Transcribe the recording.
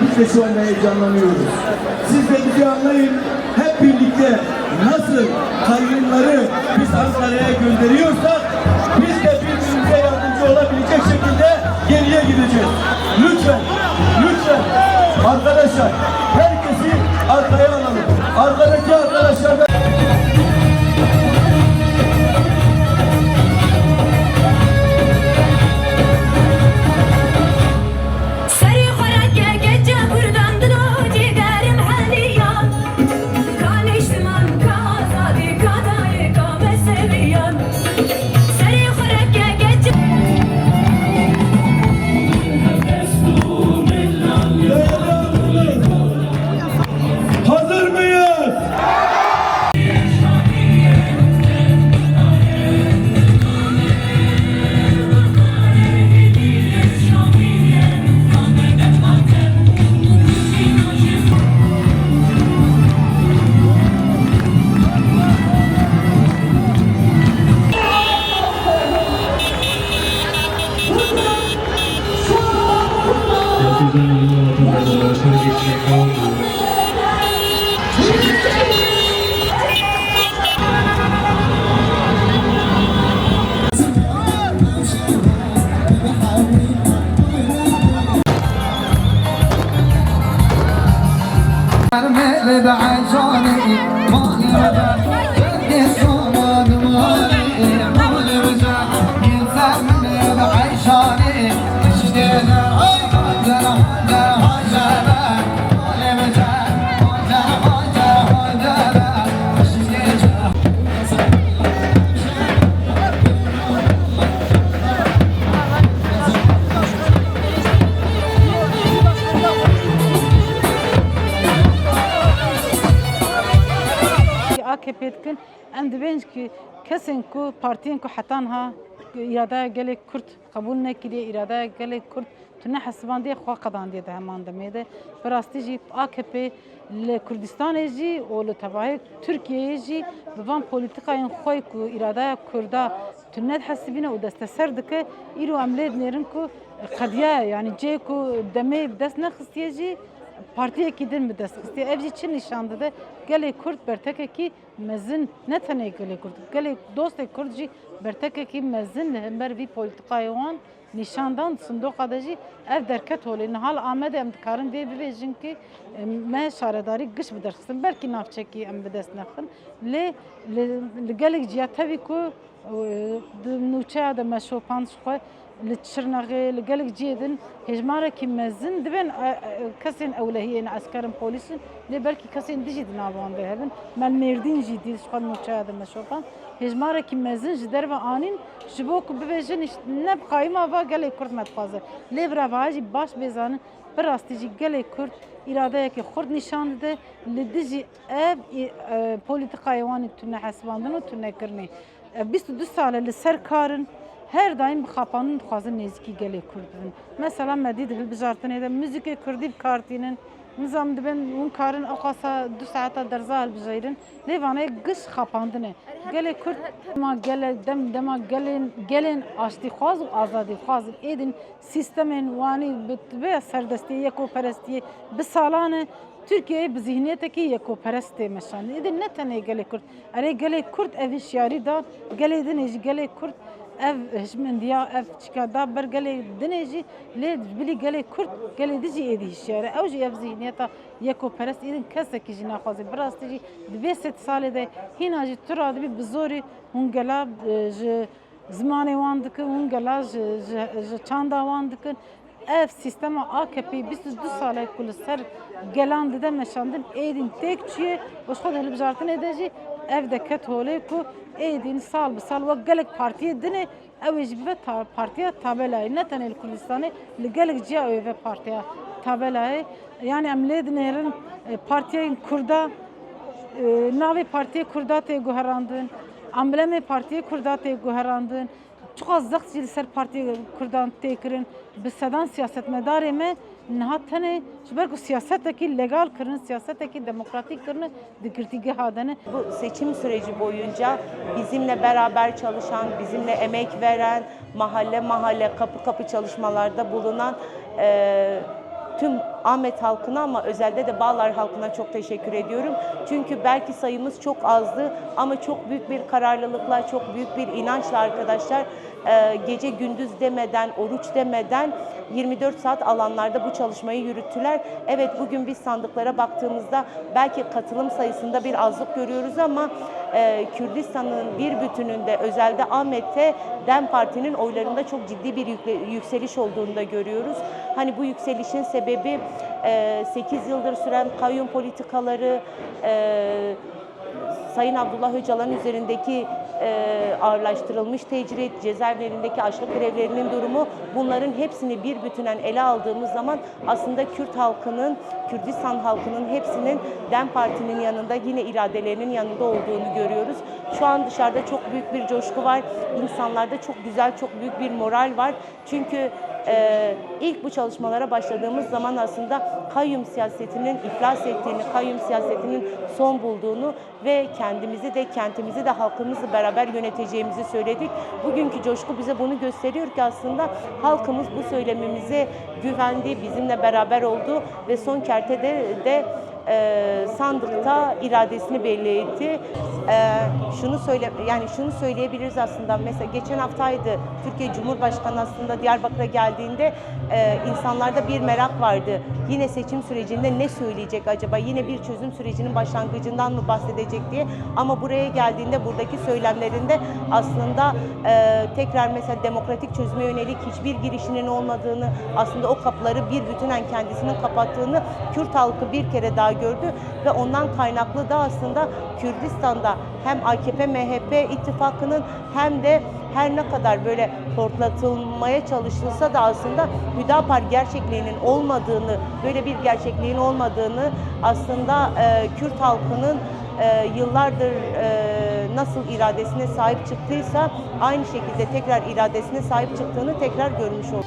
biz de heyecanlanıyoruz. Siz de bizi anlayın. Hep birlikte nasıl kayyumları biz Ankara'ya gönderiyorsak biz de birbirimize yardımcı olabilecek şekilde geriye gideceğiz. Lütfen, lütfen arkadaşlar herkesi arkaya alalım. Arkadaki arkadaşlar dikin em dibêj ki kesên ku partiyên ku hetan ha îradeya gelê Kurd qebûl nekiriye îradeya gelê Kurd tune hesibandiye xwe qedandiye di heman demê de. Bi rastî jî AKP li Kurdistanê jî û li tevahê Tirkiyeyê jî bi van polîtikayên xwe ku îradeya Kurda tune hesibîne û desteser dike îro em lê dinêrin ku qediye yani cê ku demê bi dest nexistiye jî partiyekî din bi dest xistiye ev jî çi nîşan dide gelê Kurd bertekekî mezin ne tenê gelê Kurd gelê dostê Kurd jî bertekekî mezin hember vî polîtikayê wan nîşandan sindoqa de jî ev derket holê nihal Amedê em dikarin vê bibêjin ki em, me şaredarî giş bi derxistin belkî navçekî em bi dest nexin lê li li gelek ciya tevî ku e, di nûçeya de meşopan xwe li Çirnexê li gelek ciyê din hejmarekî mezin dibên e, e, kesên ewlehiyên eskerin polîsin lê belkî kesên dijî di navan de hebin melmêrdîn jî dî xwe nûçeya de meşopan hejmarekî mezin ji derve anîn ji bo ku îş- ne bi qayîma va gelê Kurd me dixwaze lê bi revaya jî baş bêzanin bi rastî jî gelê Kurd îradeyekî xurt nîşan dide li dijî ev e, polîtikayê wanî tune hesibandin û tunekirinê 22 sale li ser karin her daim xapanın dixwazin nêzîkî gelê Kurd bibin. Mesela me dît hilbijartinê de müzikê Kurdî bikartînin, Nizam dibin hûn karin eqasa du saeta derza hilbijêrin. Lê vanê giş xapandine. Gelê Kurd dema gele dem dema gelên gelên aştîxwaz û azadîxwaz êdin sîstemên wanî bi tibe serdestiyê yekoperestiyê bi salan e Türkiye bi zihniyetekî yekoperestê meşan. Êdin ne tenê gelê Kurd. Erê gelê Kurd ev hişyarî da gelê dinê jî gelê Kurd ev hişmendiya ev çikada ber gelê dinê jî lê bilî gelê Kurd gelê dijî êdî hişyare ew jî ev zihniyeta yekoperest êdin kesekî jî naxwaze bi rastî jî di vê sed salê de hîna jî tu radibî bi zorî hûn gela e, ji zimanê wan dikin hûn gela ji ji- ji çanda wan dikin. Ev sistema AKP 22 sale ku li ser gelan dide meşandin êdîn têk çiye û xwe hilbijartin êde jî ev de ket holê ku êdîn sal bi sal wek gelek partiyê dinê ew ê jî bibe ta- partiya tabelayê ne tenê li Kurdistanê li gelek ciya ew ê ve partiya tabelayê yani em lê dinêrin e, partiyên Kurda e, navê partiyê Kurda tê guherandin amblemê partiyê Kurda tê guherandin. Çuqa zext jî li ser partiyê Kurdan tê kirin. Bi sedan siyasetmedarê me niha tenê ji ber ku siyasetekî legal kirin siyasetekî demokratîk kirin di girtîgeha de ne Bu seçim süreci boyunca bizimle beraber çalışan, bizimle emek veren, mahalle mahalle, kapı kapı çalışmalarda bulunan e, tüm Ahmet halkına ama özelde de Bağlar halkına çok teşekkür ediyorum. Çünkü belki sayımız çok azdı ama çok büyük bir kararlılıkla, çok büyük bir inançla arkadaşlar gece gündüz demeden, oruç demeden 24 saat alanlarda bu çalışmayı yürüttüler. Evet bugün biz sandıklara baktığımızda belki katılım sayısında bir azlık görüyoruz ama e, Kürdistan'ın bir bütününde özelde Ahmet'te DEM Parti'nin oylarında çok ciddi bir yükseliş olduğunu da görüyoruz. Hani bu yükselişin sebebi e, 8 yıldır süren kayyum politikaları, e, Sayın Abdullah Öcalan üzerindeki e, ağırlaştırılmış tecrit, cezaevlerindeki açlık grevlerinin durumu bunların hepsini bir bütünen ele aldığımız zaman aslında Kürt halkının, Kürdistan halkının hepsinin DEM Parti'nin yanında yine iradelerinin yanında olduğunu görüyoruz. Şu an dışarıda çok büyük bir coşku var. İnsanlarda çok güzel, çok büyük bir moral var. Çünkü e, ilk bu çalışmalara başladığımız zaman aslında kayyum siyasetinin iflas ettiğini, kayyum siyasetinin son bulduğunu ve kendimizi de kentimizi de halkımızla beraber yöneteceğimizi söyledik. Bugünkü coşku bize bunu gösteriyor ki aslında halkımız bu söylememize güvendi, bizimle beraber oldu ve son kertede de e, sandıkta iradesini belli etti. E, şunu söyle yani şunu söyleyebiliriz aslında mesela geçen haftaydı Türkiye Cumhurbaşkanı aslında Diyarbakır'a geldiğinde e, insanlarda bir merak vardı. Yine seçim sürecinde ne söyleyecek acaba? Yine bir çözüm sürecinin başlangıcından mı bahsedecek diye. Ama buraya geldiğinde buradaki söylemlerinde aslında e, tekrar mesela demokratik çözüme yönelik hiçbir girişinin olmadığını, aslında o kapıları bir bütünen kendisinin kapattığını Kürt halkı bir kere daha gördü ve ondan kaynaklı da aslında Kürdistan'da hem AKP MHP ittifakının hem de her ne kadar böyle portlatılmaya çalışılsa da aslında Hüdapar gerçekliğinin olmadığını, böyle bir gerçekliğin olmadığını aslında e, Kürt halkının e, yıllardır e, nasıl iradesine sahip çıktıysa aynı şekilde tekrar iradesine sahip çıktığını tekrar görmüş olduk.